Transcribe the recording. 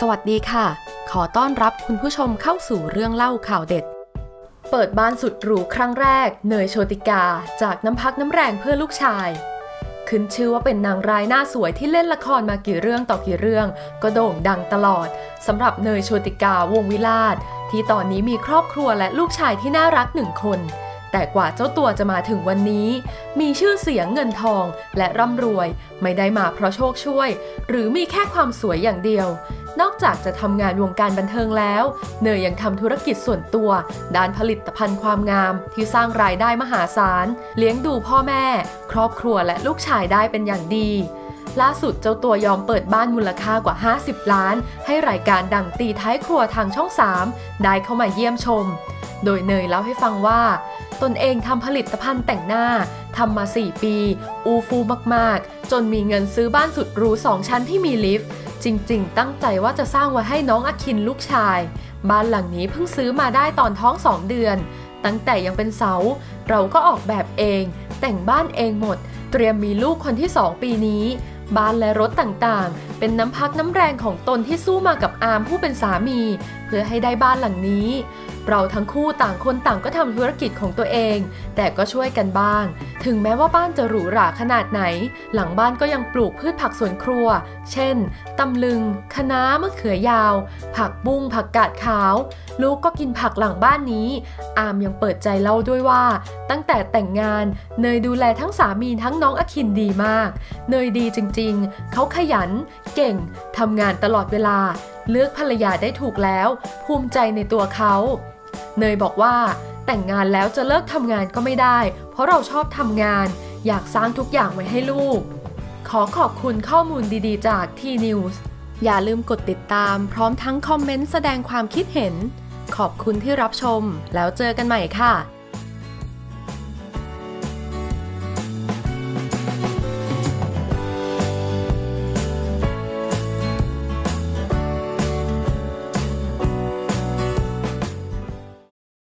สวัสดีค่ะ ขอต้อนรับคุณผู้ชมเข้าสู่เรื่องเล่าข่าวเด็ด เปิดบ้านสุดหรูครั้งแรก เนยโชติกา จากน้ำพักน้ำแรงเพื่อลูกชาย ขึ้นชื่อว่าเป็นนางร้ายหน้าสวยที่เล่นละครมากี่เรื่องต่อกี่เรื่อง ก็โด่งดังตลอดสำหรับเนยโชติกาวงวิลาศที่ตอนนี้มีครอบครัวและลูกชายที่น่ารักหนึ่งคนแต่กว่าเจ้าตัวจะมาถึงวันนี้ มีชื่อเสียงเงินทองและร่ำรวย ไม่ได้มาเพราะโชคช่วย หรือมีแค่ความสวยอย่างเดียว นอกจากจะทำงานวงการบันเทิงแล้ว เนยยังทำธุรกิจส่วนตัว ด้านผลิตภัณฑ์ความงาม ที่สร้างรายได้มหาศาล เลี้ยงดูพ่อแม่ ครอบครัวและลูกชายได้เป็นอย่างดี ล่าสุดเจ้าตัวยอมเปิดบ้านมูลค่ากว่า 50 ล้าน ให้รายการดังตีท้ายครัวทางช่อง 3 ได้เข้ามาเยี่ยมชม โดยเนยเล่าให้ฟังว่า ตนเองทำผลิตภัณฑ์แต่งหน้าทำมา 4 ปี อูฟูมาก ๆ จนมีเงินซื้อบ้านสุดหรู 2 ชั้นที่มีลิฟต์ จริงๆ ตั้งใจว่าจะสร้างไว้ให้น้องอคินลูกชาย บ้านหลังนี้เพิ่งซื้อมาได้ตอนท้องสองเดือน ตั้งแต่ยังเป็นเสา เราก็ออกแบบเอง แต่งบ้านเองหมด เตรียมมีลูกคนที่สองปีนี้ บ้านและรถต่างๆ เป็นน้ำพักน้ำแรงของตนที่สู้มากับอาร์มผู้เป็นสามี เพื่อให้ได้บ้านหลังนี้ เราทั้งคู่ต่างคนต่างก็ทำธุรกิจของตัวเอง แต่ก็ช่วยกันบ้าง ถึงแม้ว่าบ้านจะหรูหราขนาดไหน หลังบ้านก็ยังปลูกพืชผักสวนครัว เช่นตำลึงคะน้ามะเขือยาว ผักบุ้งผักกาดขาว ลูกก็กินผักหลังบ้านนี้ อามยังเปิดใจเล่าด้วยว่า ตั้งแต่แต่งงานเนยดูแลทั้งสามีทั้งน้องอคินดีมาก เนยดีจริงๆ เขาขยัน เก่งทำงานตลอดเวลา เลือกภรรยาได้ถูกแล้ว ภูมิใจในตัวเขาเนยบอกว่า แต่งงานแล้วจะเลิกทำงานก็ไม่ได้ เพราะเราชอบทำงาน อยากสร้างทุกอย่างไว้ให้ลูก ขอขอบคุณข้อมูลดีๆ จาก T-News อย่าลืมกดติดตาม พร้อมทั้งคอมเมนต์แสดงความคิดเห็น ขอบคุณที่รับชม แล้วเจอกันใหม่ค่ะ